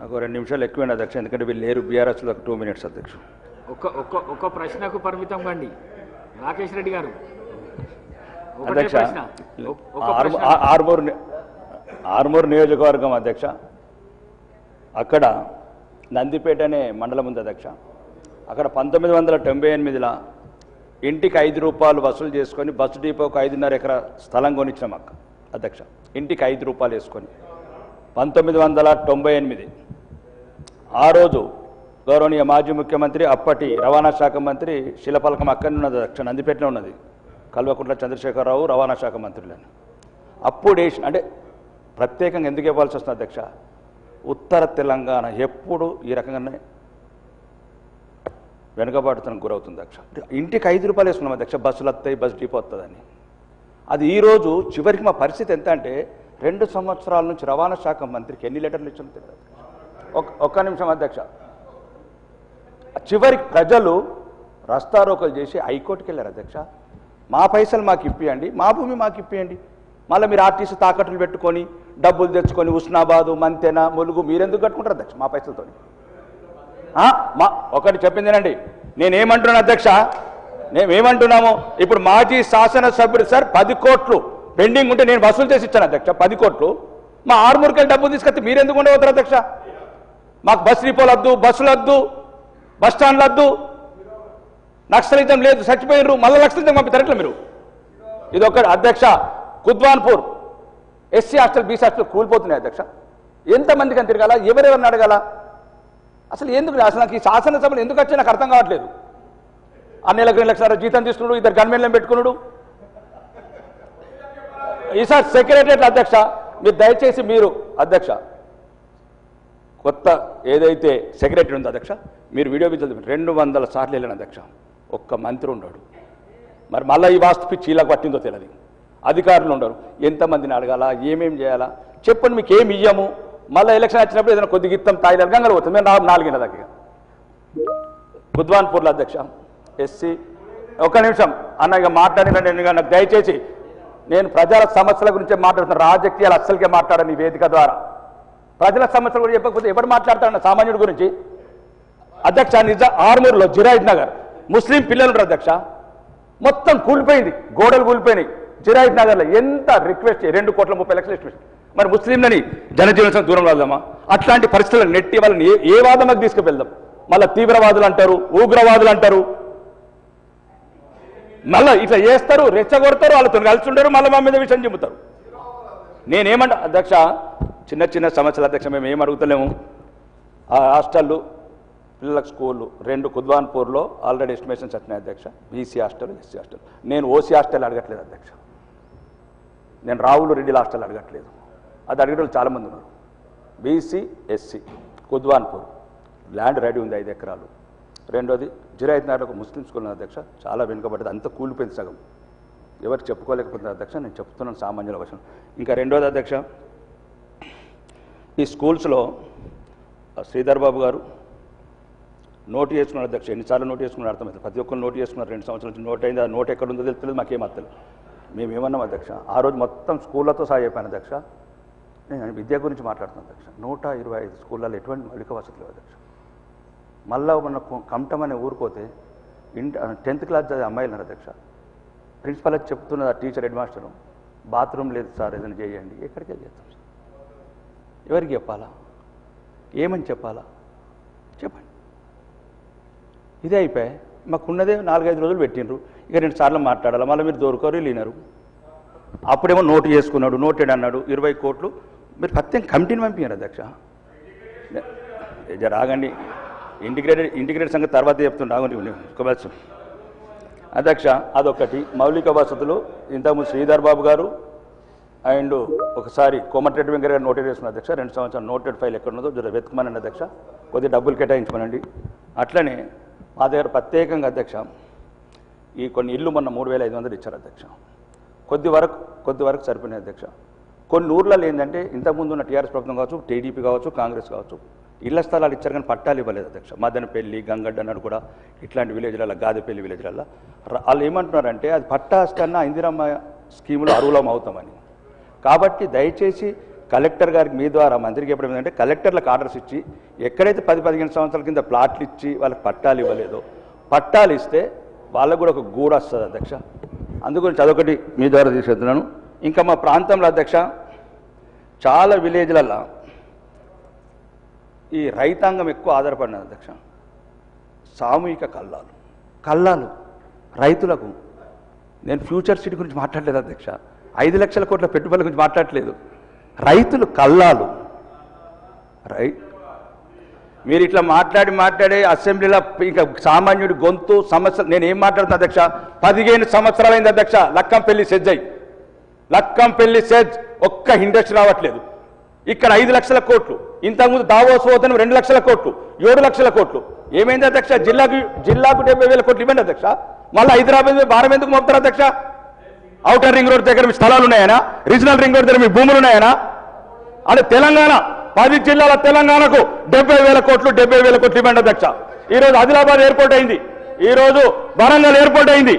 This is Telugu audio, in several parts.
నాకు రెండు నిమిషాలు ఎక్కువైన అధ్యక్ష ఎందుకంటే వీళ్ళు లేరు. బీఆర్ఎస్లో ఒక టూ మినిట్స్ అధ్యక్ష. ఒక్క ఒక్క ఒక్క ప్రశ్నకు పరిమితం కండి. రాకేష్ రెడ్డి గారు. అధ్యక్ష ఒక్- ఆర్మూర్ ఆర్మూర్ నియోజకవర్గం అధ్యక్ష. అక్కడ నందిపేట అనే మండలం ఉంది అధ్యక్ష. అక్కడ పంతొమ్మిది వందల తొంభై ఎనిమిదిలో ఇంటికి ఐదు రూపాయలు వసూలు చేసుకొని బస్సు డిపోకు ఐదున్నర ఎకరా స్థలం కొనిచ్చినాం అక్క అధ్యక్ష. ఇంటికి ఐదు రూపాయలు వేసుకొని. పంతొమ్మిది వందల తొంభై ఎనిమిది. ఆ రోజు గౌరవనీయ మాజీ ముఖ్యమంత్రి అప్పటి రవాణా శాఖ మంత్రి శిలపలకం అక్కడనే ఉన్నది అధ్యక్ష నందిపేటలో ఉన్నది. కల్వకుంట్ల చంద్రశేఖరరావు రవాణా శాఖ మంత్రులను. అప్పుడు వేసిన అంటే ప్రత్యేకంగా ఎందుకు ఇవ్వాల్సి వస్తుంది అధ్యక్ష? ఉత్తర తెలంగాణ ఎప్పుడు ఈ రకంగానే వెనుకబాటుతనం గురవుతుంది అధ్యక్ష. ఇంటికి ఐదు రూపాయలు వేసుకున్నాం అధ్యక్ష బస్సులు వస్తాయి బస్సు డిపో వస్తుందని. అది ఈరోజు చివరికి మా పరిస్థితి ఎంత అంటే రెండు సంవత్సరాల నుంచి రవాణా శాఖ మంత్రికి ఎన్ని లెటర్లు ఇచ్చాను తెలియదు ఒక్క ఒక్క నిమిషం అధ్యక్ష. చివరికి ప్రజలు రస్తారోకలు చేసి హైకోర్టుకి వెళ్ళారు అధ్యక్ష. మా పైసలు మాకు ఇప్పియండి మా భూమి మాకు ఇప్పియండి. మళ్ళీ మీరు ఆర్టీసీ తాకట్లు పెట్టుకొని డబ్బులు తెచ్చుకొని ఉస్నాబాదు మంతెన ములుగు మీరెందుకు కట్టుకుంటారు అధ్యక్ష మా పైసలతో మా ఒకటి చెప్పిందేనండి నేనేమంటున్నాను అధ్యక్ష? మేమేమంటున్నాము? ఇప్పుడు మాజీ శాసనసభ్యుడు సార్ పది కోట్లు పెండింగ్ ఉంటే నేను వసూలు చేసి ఇచ్చాను అధ్యక్ష పది కోట్లు. మా ఆరుమూరుకెళ్ళి డబ్బులు తీసుకొస్తే మీరెందుకు ఉండవద్దు అధ్యక్ష? మాకు బస్ డిపోలు వద్దు బస్సులు వద్దు బస్ స్టాండ్లు వద్దు. నక్సలితం లేదు చచ్చిపోయినరు. మళ్ళీ నక్సలితం పంపిస్తారు మీరు? ఇది ఒక అధ్యక్ష Kudwanpur. SC hostel BC hostel కూలిపోతున్నాయి అధ్యక్ష. ఎంతమందికి అని తిరగాల? ఎవరెవరిని అడగాల? అసలు ఎందుకు అసలు నాకు ఈ శాసనసభలు ఎందుకు వచ్చి నాకు అర్థం కావట్లేదు. అన్ని లక్షల లక్షల జీతం తీసుకున్నాడు ఇద్దరు గన్మెన్లను పెట్టుకున్నాడు? ఈసారి సెక్రటరియట్ అధ్యక్ష మీరు దయచేసి మీరు అధ్యక్ష కొత్త ఏదైతే సెక్రటరీ ఉందో అధ్యక్ష మీరు వీడియో విజువల్ రెండు వందల సార్లు వెళ్ళిన అధ్యక్ష. ఒక్క మంత్రి ఉన్నాడు మరి మళ్ళీ ఈ వాస్తు పిచ్చి ఇలా పట్టిందో తెలియదు అధికారులు ఉండరు. ఎంతమందిని అడగాల? ఏమేం చేయాలా? చెప్పండి మీకు ఏమి ఇయ్యము? మళ్ళీ ఎలక్షన్ వచ్చినప్పుడు ఏదైనా కొద్ది గిత్తం తాయి గంగలు పోతుంది మేము నా- నాలుగిన దగ్గర. బుద్వాన్పూర్లో అధ్యక్ష ఎస్సీ. ఒక నిమిషం. అన్న ఇక మాట్లాడినండి నేను నాకు దయచేసి నేను ప్రజల సమస్యల గురించి మాట్లాడుతున్నాను రాజకీయాలు అస్సలకే మాట్లాడని ఈ వేదిక ద్వారా. ప్రజల సమస్యలు గురించి చెప్పకపోతే ఎవరు మాట్లాడతాడన్న సామాన్యుడి గురించి? అధ్యక్ష నిజ ఆర్మూర్లో జిరాయిద్ నగర్. ముస్లిం పిల్లలు అధ్యక్ష. మొత్తం కూలిపోయింది. గోడలు కూలిపోయినాయి. జిరాయిద్ నగర్లో ఎంత రిక్వెస్ట్ రెండు కోట్ల ముప్పై లక్షలు రిక్వెస్ట్ మరి ముస్లింలని జనజీవన దూరం వెళ్దామా అట్లాంటి పరిస్థితులను నెట్టి వాళ్ళని ఏ ఏ వాదనకు తీసుకువెళ్దాం? మళ్ళీ తీవ్రవాదులు అంటారు ఉగ్రవాదులు అంటారు. మళ్ళీ ఇట్లా చేస్తారు రెచ్చగొడతారు వాళ్ళతో కలిసి ఉండరు మళ్ళీ మా మీద విషయం చెబుతారు. నేనేమంట అధ్యక్ష చిన్న చిన్న సమస్యల అధ్యక్ష మేము ఏం అడుగుతలేము. ఆ హాస్టళ్ళు పిల్లలకు స్కూళ్ళు రెండు కుద్వాన్పూర్లో ఆల్రెడీ ఎస్టిమేషన్స్ వచ్చినాయి అధ్యక్ష. BC hostel SC hostel. నేను ఓసీ హాస్టల్ అడగట్లేదు అధ్యక్ష. నేను రావులు రెడ్డిల హాస్టల్ అడగట్లేదు. అది అడిగేటోళ్ళు చాలామంది ఉన్నారు. BC SC Kudwanpur. Land ready ఉంది ఐదు ఎకరాలు. రెండోది జిరాయిత్ నగర్ ఒక ముస్లిం స్కూల్ అధ్యక్ష. చాలా వెనుకబడ్డది. అంత కూలిపోయింది సగం. ఎవరికి చెప్పుకోలేకపోతున్నారు అధ్యక్ష. నేను చెప్తున్నాను సామాన్యుల వశం ఇంకా రెండోది అధ్యక్ష ఈ స్కూల్స్లో శ్రీధర్ బాబు గారు నోటు చేసుకున్నారు అధ్యక్ష. ఎన్నిసార్లు నోటు చేసుకున్నారు అర్థమైంది ప్రతి ఒక్కరు నోటు చేసుకున్నారు. రెండు సంవత్సరాల నుంచి నోట్ అయింది? ఆ నోట్ ఎక్కడ ఉందో తెలుస్తుంది మాకేం అర్థం మేమేమన్నాం అధ్యక్ష? ఆ రోజు మొత్తం స్కూళ్ళతో సహా చెప్పాను అధ్యక్ష. నేను విద్య గురించి మాట్లాడుతున్నాను అధ్యక్ష. నూట ఇరవై ఐదు స్కూళ్ళలో ఎటువంటి మౌలిక వసతులు లేవు అధ్యక్ష. మళ్ళా మన కమటం అనే ఊరుకోతే ఇంట టెన్త్ క్లాస్ చదివే అమ్మాయిలు ఉన్నారు అధ్యక్ష. ప్రిన్సిపల్ చెప్తున్నది ఆ టీచర్ హెడ్ మాస్టరు. బాత్రూమ్ లేదు సార్ ఏదైనా చేయండి. ఎక్కడికి చేస్తాం? ఎవరికి చెప్పాలా? ఏమని చెప్పాలా? చెప్పండి. ఇదే అయిపోయి. మాకున్నదే నాలుగైదు రోజులు పెట్టిండ్రు. ఇక రెండు సార్లు మాట్లాడాలి? మళ్ళీ మీరు దొరకరు లేనరు. అప్పుడేమో నోటు చేసుకున్నాడు నోటెడ్ అన్నాడు ఇరవై కోట్లు. మీరు ప్రత్యేక కమిటీని పంపించారు అధ్యక్ష. రాగండి ఇంటిగ్రేటెడ్ ఇంటిగ్రేటెడ్ సంగతి తర్వాత చెప్తుండే ఆగండి అధ్యక్ష అదొకటి మౌలిక వసతులు. ఇంతకుముందు శ్రీధర్ బాబు గారు అండ్ ఒకసారి కోమటిరెడ్డి వెంకయ్య గారు నోటెడ్ అధ్యక్ష రెండు సంవత్సరాలు నోటెడ్ ఫైల్ ఎక్కడ ఉన్నదో జర వెతుకమనండి అధ్యక్ష. కొద్ది డబ్బులు కేటాయించమనండి అట్లనే మా దగ్గర ప్రత్యేకంగా అధ్యక్ష ఈ కొన్ని ఇల్లు మొన్న మూడు వేల ఐదు వందలు ఇచ్చారు అధ్యక్ష. కొద్ది వరకు కొద్ది వరకు సరిపోయినాయి అధ్యక్ష. కొన్ని ఊర్లలో ఏంటంటే ఇంతకుముందు ఉన్న టీఆర్ఎస్ ప్రభుత్వం కావచ్చు టీడీపీ కావచ్చు కాంగ్రెస్ కావచ్చు ఇళ్ళ స్థలాలు ఇచ్చారు కానీ పట్టాలు ఇవ్వలేదు అధ్యక్ష. మదనపల్లి గంగడ్డ అన్నాడు కూడా ఇట్లాంటి విలేజ్లలో గాదెపల్లి విలేజ్లలో వాళ్ళు ఏమంటున్నారంటే అది పట్టా కన్నా ఇందిరమ్మ స్కీములు అరువులం అవుతామని. కాబట్టి దయచేసి కలెక్టర్ గారికి మీ ద్వారా మంత్రికి చెప్పడం ఏంటంటే కలెక్టర్లకు ఆర్డర్స్ ఇచ్చి ఎక్కడైతే పది పదిహేను సంవత్సరాల కింద ప్లాట్లు ఇచ్చి వాళ్ళకి పట్టాలు ఇవ్వలేదో పట్టాలు ఇస్తే వాళ్ళకు కూడా ఒక గూడ వస్తుంది అధ్యక్ష. అందుగురించి అదొకటి మీ ద్వారా తీసుకెళ్తున్నాను ఇంకా మా ప్రాంతంలో అధ్యక్ష చాలా విలేజ్లల్లో ఈ రైతాంగం ఎక్కువ ఆధారపడినది అధ్యక్ష. సామూహిక కల్లాలు. కల్లాలు. రైతులకు. నేను ఫ్యూచర్ సిటీ గురించి మాట్లాడలేదు అధ్యక్ష. ఐదు లక్షల కోట్ల పెట్టుబడుల గురించి మాట్లాడలేదు రైతులు కల్లాలు రై మీరు ఇట్లా మాట్లాడి మాట్లాడే అసెంబ్లీలో ఇంకా సామాన్యుడి గొంతు సమస్య నేను ఏం మాట్లాడుతున్నా అధ్యక్ష? పదిహేను సంవత్సరాలైంది అధ్యక్ష లక్కంపల్లి అయ్యి లక్కంపల్లి సెజ్ ఒక్క ఇండస్ట్రీ రావట్లేదు. ఇక్కడ ఐదు లక్షల కోట్లు. ఇంతకుముందు దావోస్ పోతను రెండు లక్షల కోట్లు ఏడు లక్షల కోట్లు. ఏమైంది అధ్యక్ష? జిల్లాకు జిల్లాకు డెబ్బై వేల కోట్లు ఇవ్వండి అధ్యక్ష. మళ్ళీ హైదరాబాద్ భారం ఎందుకు మోపుతారు అధ్యక్ష? అవుటర్ రింగ్ రోడ్ దగ్గర మీ స్థలాలు ఉన్నాయనా? రీజనల్ రింగ్ రోడ్ దగ్గర మీ భూములు ఉన్నాయనా? అంటే తెలంగాణ పది జిల్లాల తెలంగాణకు డెబ్బై వేల కోట్లు డెబ్బై వేల కోట్లు ఇవ్వండి అధ్యక్ష. ఈ రోజు ఆదిలాబాద్ ఎయిర్పోర్ట్ అయింది. ఈ రోజు వరంగల్ ఎయిర్పోర్ట్ అయింది.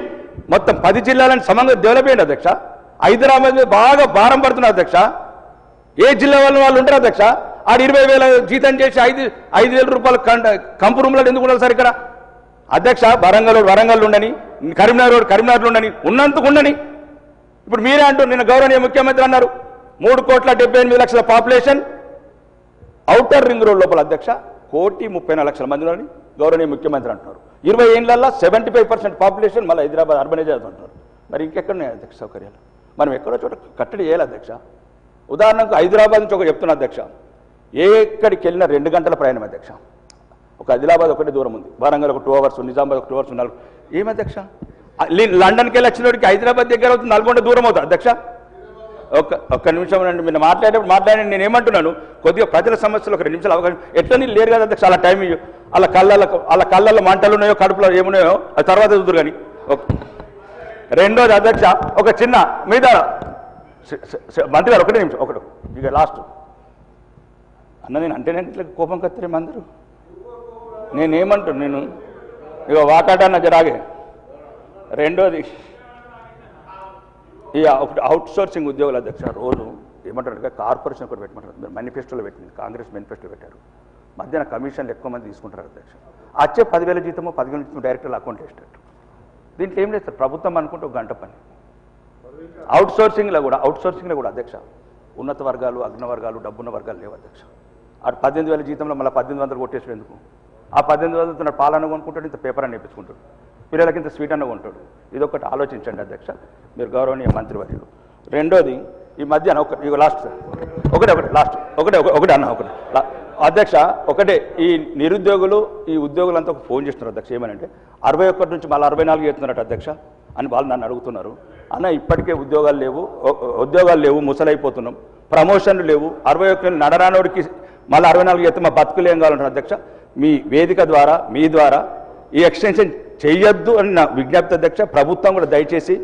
మొత్తం పది జిల్లాలను సమంగా డెవలప్ అయ్యండి అధ్యక్ష. హైదరాబాద్ మీద బాగా భారం పడుతున్నారు అధ్యక్ష. ఏ జిల్లా వాళ్ళు వాళ్ళు ఉంటారు అధ్యక్ష. ఆడు ఇరవై వేల జీతం చేసి ఐదు ఐదు వేల రూపాయలు కంపు రూమ్లో ఎందుకు ఉండాలి సార్ ఇక్కడ? అధ్యక్ష వరంగల్ రోడ్ వరంగల్ ఉండని కరీంనగర్ రోడ్ కరీంనగర్ ఉండని ఉన్నందుకు ఉండని ఇప్పుడు మీరే అంటూ నిన్న గౌరవనీయ ముఖ్యమంత్రి అన్నారు మూడు కోట్ల డెబ్బై ఎనిమిది లక్షల పాపులేషన్ అవుటర్ రింగ్ రోడ్ లోపల అధ్యక్ష కోటి ముప్పై నాలుగు లక్షల మంది ఉన్నారని గౌరవనీయ ముఖ్యమంత్రి అంటున్నారు. ఇరవై ఏళ్ళల్లో సెవెంటీ ఫైవ్ పర్సెంట్ పాపులేషన్ మళ్ళీ హైదరాబాద్ అర్బనైజ్ అవుతుంటారు మరి ఇంకెక్కడ అధ్యక్ష సౌకర్యాలు? మనం ఎక్కడో చోట కట్టడి చేయాలి అధ్యక్ష. ఉదాహరణకు హైదరాబాద్ నుంచి ఒక చెప్తున్నా అధ్యక్ష. ఎక్కడికి వెళ్ళినా రెండు గంటల ప్రయాణం అధ్యక్ష. ఒక ఆదిలాబాద్ ఒకటి దూరం ఉంది. వరంగల్ ఒక టూ అవర్స్ నిజామాబాద్ ఒక టూ అవర్స్ ఉన్నారు ఏం అధ్యక్ష? లండన్కి వెళ్ళి వచ్చినోడికి హైదరాబాద్ దగ్గర అవుతుంది నల్గొండ దూరం అవుతుంది. అధ్యక్ష ఒక్క ఒక్క నిమిషం అండి మీరు మాట్లాడేటప్పుడు మాట్లాడండి నేను ఏమంటున్నాను కొద్దిగా ప్రజల సమస్యలు ఒక రెండు నిమిషాలు అవకాశం ఎట్లా నీళ్ళు లేరు కదా అధ్యక్ష అలా టైం ఇయ్యో. అలా కళ్ళల్లో అలా కళ్ళల్లో మంటలు ఉన్నాయో కడుపులో ఏమున్నాయో అది తర్వాత చూద్దరు కానీ. రెండోది అధ్యక్ష ఒక చిన్న మీద మంత్రి గారు ఒకటే నిమిషం ఒకటి ఇక లాస్ట్ అన్న నేను అంటేనే ఇట్లా కోపం కత్తిరే అందరూ నేనేమంటాను నేను ఇక వాకాటన్న జరాగే. రెండోది ఈ ఒకటి అవుట్ సోర్సింగ్ ఉద్యోగుల అధ్యక్ష రోజు ఏమంటారు కార్పొరేషన్ ఒకటి పెట్టమంటారు. మీరు మేనిఫెస్టోలో పెట్టింది కాంగ్రెస్ మేనిఫెస్టో పెట్టారు. మధ్యాహ్న కమిషన్లు ఎక్కువ మంది తీసుకుంటారు అధ్యక్ష. వచ్చే పదివేల జీతము పదివేల జీతం డైరెక్టర్ అకౌంట్ వేసేటట్టు. దీంట్లో ఏం లేదు సార్ ప్రభుత్వం అనుకుంటే ఒక గంట పని. అవుట్ సోర్సింగ్లో కూడా అవుట్ సోర్సింగ్లో కూడా అధ్యక్ష ఉన్నత వర్గాలు అగ్న వర్గాలు డబ్బున్న వర్గాలు లేవు అధ్యక్ష. అటు పద్దెనిమిది వేల జీతంలో మళ్ళీ పద్దెనిమిది వందలు కొట్టేసి ఎందుకు? ఆ పద్దెనిమిది వందలతో తన పాలన కొనుక్కుంటాడు ఇంత పేపర్ అని నేర్పించుకుంటాడు పిల్లలకి ఇంత స్వీట్ అన్న ఇది ఇదొకటి ఆలోచించండి అధ్యక్ష. మీరు గౌరవనీయ మంత్రివర్యులు. రెండోది ఈ మధ్యాహ్నం ఒక ఇక లాస్ట్ సార్ ఒకటే ఒకటి లాస్ట్ ఒకటే ఒక- ఒకటే అన్న ఒకటి. అధ్యక్ష ఒకటే ఈ నిరుద్యోగులు ఈ ఉద్యోగులంతా ఒక ఫోన్ చేస్తున్నారు అధ్యక్ష. ఏమనంటే అరవై ఒకటి నుంచి మళ్ళీ అరవై నాలుగు చేస్తున్నారట అధ్యక్ష అని వాళ్ళు నన్ను అడుగుతున్నారు. అన్న ఇప్పటికే ఉద్యోగాలు లేవు ఉద్యోగాలు లేవు ముసలైపోతున్నాం. ప్రమోషన్లు లేవు. అరవై ఒకటి నడరానోడికి మళ్ళీ అరవై నాలుగు చేస్తే మా బతుకులు ఏం కావాలంటారు అధ్యక్ష? మీ వేదిక ద్వారా మీ ద్వారా ఈ ఎక్స్టెన్షన్ చేయొద్దు అని నా విజ్ఞప్తి అధ్యక్ష ప్రభుత్వం కూడా దయచేసి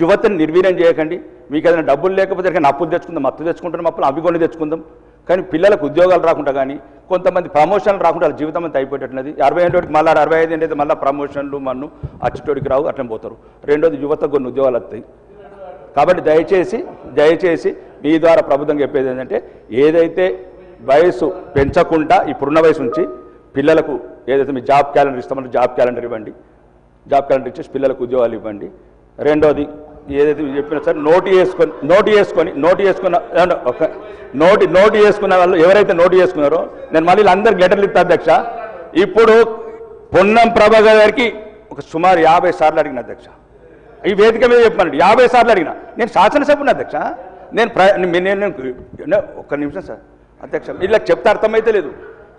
యువతని నిర్వీర్యం చేయకండి. మీకు ఏదైనా డబ్బులు లేకపోతే కానీ అప్పులు తెచ్చుకుందాం అప్పు తెచ్చుకుంటున్నాం అప్పులు అవి కొన్ని తెచ్చుకుందాం. కానీ పిల్లలకు ఉద్యోగాలు రాకుండా కానీ కొంతమంది ప్రమోషన్లు రాకుండా వాళ్ళ జీవితం అంతా అయిపోయేటట్టున్నది అరవై ఏళ్ళకి మళ్ళీ అరవై ఐదు అయితే మళ్ళీ ప్రమోషన్లు మన్ను అచ్చటోడికి రావు అట్లనే పోతారు. రెండోది యువతకు కొన్ని ఉద్యోగాలు వస్తాయి. కాబట్టి దయచేసి దయచేసి మీ ద్వారా ప్రభుత్వం చెప్పేది ఏంటంటే ఏదైతే వయసు పెంచకుండా ఇప్పుడున్న వయసు నుంచి పిల్లలకు ఏదైతే మీ జాబ్ క్యాలెండర్ ఇస్తామో జాబ్ క్యాలెండర్ ఇవ్వండి. జాబ్ క్యాలెండర్ ఇచ్చేసి పిల్లలకు ఉద్యోగాలు ఇవ్వండి. రెండోది ఏదైతే చెప్పినా సార్ నోటు వేసుకొని నోటు వేసుకొని నోటు వేసుకున్న ఒక నోటి నోటు వేసుకున్న వాళ్ళు ఎవరైతే నోటు వేసుకున్నారో నేను మళ్ళీ అందరికి లెటర్లు ఇస్తా అధ్యక్ష. ఇప్పుడు పొన్నం ప్రభాకర్ గారికి ఒక సుమారు యాభై సార్లు అడిగిన అధ్యక్ష. ఈ వేదిక మీద చెప్పానండి యాభై సార్లు అడిగిన. నేను శాసనసభ్యుని అధ్యక్ష. నేను ప్ర నేను నేను ఒక్క నిమిషం సార్. అధ్యక్ష ఇలా చెప్తే అర్థమైతే లేదు.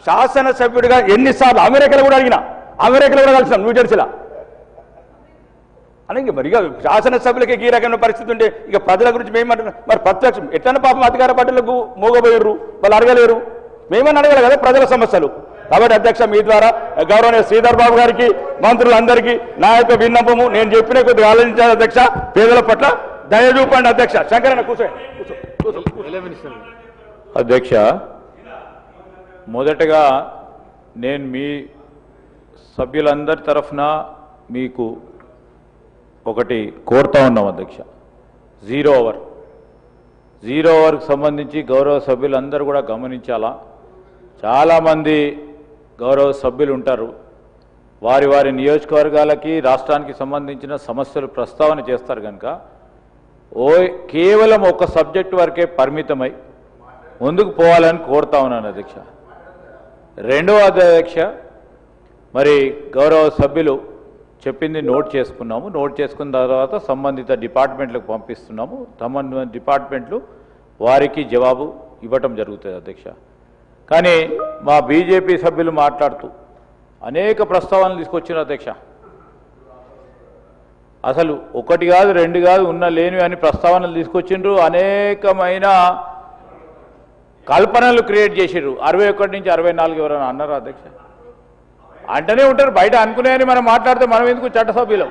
శాసనసభ్యుడిగా ఎన్నిసార్లు అమెరికాలో కూడా అడిగిన. అమెరికాలో కూడా కలిసినాం న్యూజెర్సీలో ఇంక మరి ఇక శాసనసభ్యులకి ఈ రకమైన పరిస్థితి ఉంటే ఇక ప్రజల గురించి మేమంటున్నాం. మరి ప్రత్యక్షం ఎట్లన్నా పాపం అధికార పార్టీలకు మూగబోయారు వాళ్ళు అడగలేరు. మేమని అడగలే కదా ప్రజల సమస్యలు. కాబట్టి అధ్యక్ష మీ ద్వారా గౌరవనీయ శ్రీధర్ బాబు గారికి మంత్రులందరికీ నా యొక్క విన్నపము నేను చెప్పిన కొద్దిగా ఆలోచించాలి అధ్యక్ష. పేదల పట్ల దయ చూపండి అధ్యక్ష. శంకరన్న కూర్చోండి? అధ్యక్ష మొదటగా నేను మీ సభ్యులందరి తరఫున మీకు ఒకటి కోరుతా ఉన్నాం అధ్యక్ష. జీరో ఓవర్ జీరో ఓవర్కి సంబంధించి గౌరవ సభ్యులందరూ కూడా గమనించాలా? చాలామంది గౌరవ సభ్యులు ఉంటారు. వారి వారి నియోజకవర్గాలకి రాష్ట్రానికి సంబంధించిన సమస్యలు ప్రస్తావన చేస్తారు కనుక ఓ కేవలం ఒక సబ్జెక్ట్ వరకే పరిమితమై ముందుకు పోవాలని కోరుతా ఉన్నాను అధ్యక్ష. రెండవ అధ్యక్ష మరి గౌరవ సభ్యులు చెప్పింది నోట్ చేసుకున్నాము. నోట్ చేసుకున్న తర్వాత సంబంధిత డిపార్ట్మెంట్లకు పంపిస్తున్నాము. సంబంధిత డిపార్ట్మెంట్లు వారికి జవాబు ఇవ్వటం జరుగుతుంది అధ్యక్ష. కానీ మా బీజేపీ సభ్యులు మాట్లాడుతూ అనేక ప్రస్తావనలు తీసుకొచ్చిన అధ్యక్ష. అసలు ఒకటి కాదు రెండు కాదు ఉన్న లేనివి అని ప్రస్తావనలు తీసుకొచ్చిండ్రు. అనేకమైన కల్పనలు క్రియేట్ చేసిర్రు. అరవై ఒకటి నుంచి అరవై నాలుగు ఎవరైనా అన్నారు అధ్యక్ష? అంటనే ఉంటారు బయట అనుకునేవని మనం మాట్లాడితే మనం ఎందుకు చట్టసభ్యులం?